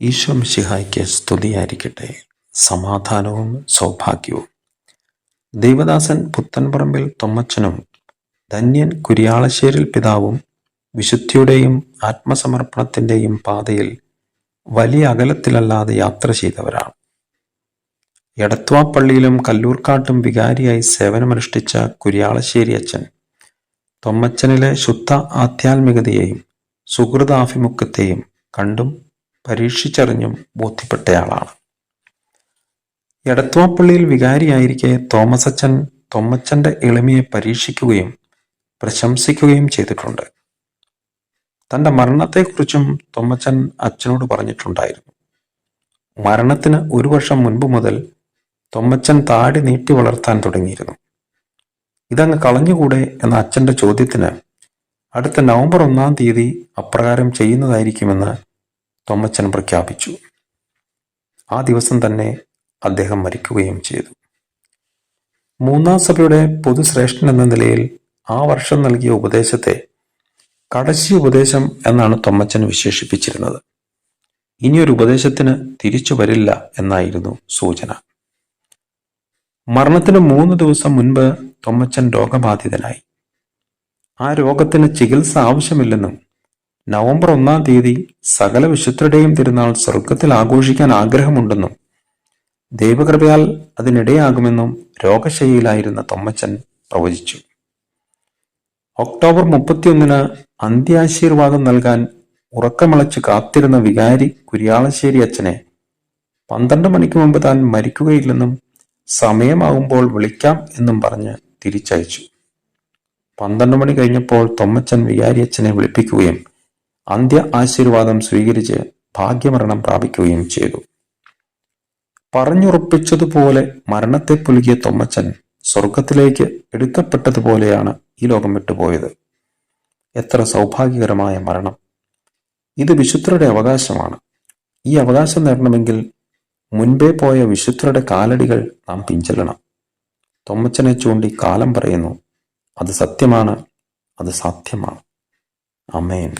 ഈശോ മിശിഹായ്ക്ക് സ്തുതിയായിരിക്കട്ടെ. സമാധാനവും സൗഭാഗ്യവും. ദേവദാസൻ പുത്തൻപറമ്പിൽ തൊമ്മച്ചനും ധന്യൻ കുരിയാളശ്ശേരിൽ പിതാവും വിശുദ്ധിയുടെയും ആത്മസമർപ്പണത്തിന്റെയും പാതയിൽ വലിയ അകലത്തിലല്ലാതെ യാത്ര ചെയ്തവരാണ്. എടത്വാപ്പള്ളിയിലും കല്ലൂർക്കാട്ടും വികാരിയായി സേവനമനുഷ്ഠിച്ച കുരിയാളശ്ശേരി അച്ഛൻ തൊമ്മച്ചനിലെ ശുദ്ധ ആധ്യാത്മികതയെയും സുഹൃതാഭിമുഖ്യത്തെയും കണ്ടും പരീക്ഷിച്ചറിഞ്ഞും ബോധ്യപ്പെട്ടയാളാണ്. എടത്വാപ്പള്ളിയിൽ വികാരിയായിരിക്കെ തോമസച്ചൻ തൊമ്മച്ചന്റെ എളിമയെ പരീക്ഷിക്കുകയും പ്രശംസിക്കുകയും ചെയ്തിട്ടുണ്ട്. തന്റെ മരണത്തെക്കുറിച്ചും തൊമ്മച്ചൻ അച്ഛനോട് പറഞ്ഞിട്ടുണ്ടായിരുന്നു. മരണത്തിന് ഒരു വർഷം മുൻപ് മുതൽ തൊമ്മച്ചൻ താടി നീട്ടി വളർത്താൻ തുടങ്ങിയിരുന്നു. ഇതങ്ങ് കളഞ്ഞുകൂടെ എന്ന അച്ഛന്റെ ചോദ്യത്തിന് അടുത്ത നവംബർ ഒന്നാം തീയതി അപ്രകാരം ചെയ്യുന്നതായിരിക്കുമെന്ന് തൊമ്മച്ചൻ പ്രഖ്യാപിച്ചു. ആ ദിവസം തന്നെ അദ്ദേഹം മരിക്കുകയും ചെയ്തു. മൂന്നാം സഭയുടെ പൊതുശ്രേഷ്ഠൻ എന്ന നിലയിൽ ആ വർഷം നൽകിയ ഉപദേശത്തെ കടശി ഉപദേശം എന്നാണ് തൊമ്മച്ചൻ വിശേഷിപ്പിച്ചിരുന്നത്. ഇനിയൊരു ഉപദേശത്തിന് തിരിച്ചു വരില്ല എന്നായിരുന്നു സൂചന. മരണത്തിന് മൂന്ന് ദിവസം മുൻപ് തൊമ്മച്ചൻ രോഗബാധിതനായി. ആ രോഗത്തിന് ചികിത്സ ആവശ്യമില്ലെന്നും നവംബർ ഒന്നാം തീയതി സകല വിശുദ്ധരുടെയും തിരുനാൾ സ്വർഗത്തിൽ ആഘോഷിക്കാൻ ആഗ്രഹമുണ്ടെന്നും ദൈവകൃപയാൽ അതിനിടയാകുമെന്നും രോഗശൈലിയിലായിരുന്ന തൊമ്മച്ചൻ പ്രവചിച്ചു. ഒക്ടോബർ മുപ്പത്തിയൊന്നിന് അന്ത്യാശീർവാദം നൽകാൻ ഉറക്കമിളച്ച് കാത്തിരുന്ന വികാരി കുര്യാളശ്ശേരി അച്ഛനെ പന്ത്രണ്ട് മണിക്ക് മുമ്പ് താൻ മരിക്കുകയില്ലെന്നും സമയമാകുമ്പോൾ വിളിക്കാം എന്നും പറഞ്ഞ് തിരിച്ചയച്ചു. പന്ത്രണ്ട് മണി കഴിഞ്ഞപ്പോൾ തൊമ്മച്ചൻ വികാരി അച്ഛനെ വിളിപ്പിക്കുകയും അന്ത്യ ആശീർവാദം സ്വീകരിച്ച് ഭാഗ്യമരണം പ്രാപിക്കുകയും ചെയ്തു. പറഞ്ഞുറപ്പിച്ചതുപോലെ മരണത്തെ പുലുകിയ തൊമ്മച്ചൻ സ്വർഗത്തിലേക്ക് എടുക്കപ്പെട്ടതുപോലെയാണ് ഈ ലോകം വിട്ടുപോയത്. എത്ര സൗഭാഗ്യകരമായ മരണം. ഇത് വിശുദ്ധരുടെ അവകാശമാണ്. ഈ അവകാശം നേടണമെങ്കിൽ മുൻപേ പോയ വിശുദ്ധരുടെ കാലടികൾ നാം പിഞ്ചെല്ലണം. തൊമ്മച്ചനെ ചൂണ്ടി കാലം പറയുന്നു. അത് സത്യമാണ്. അത് സാധ്യമാണ്. അമേൻ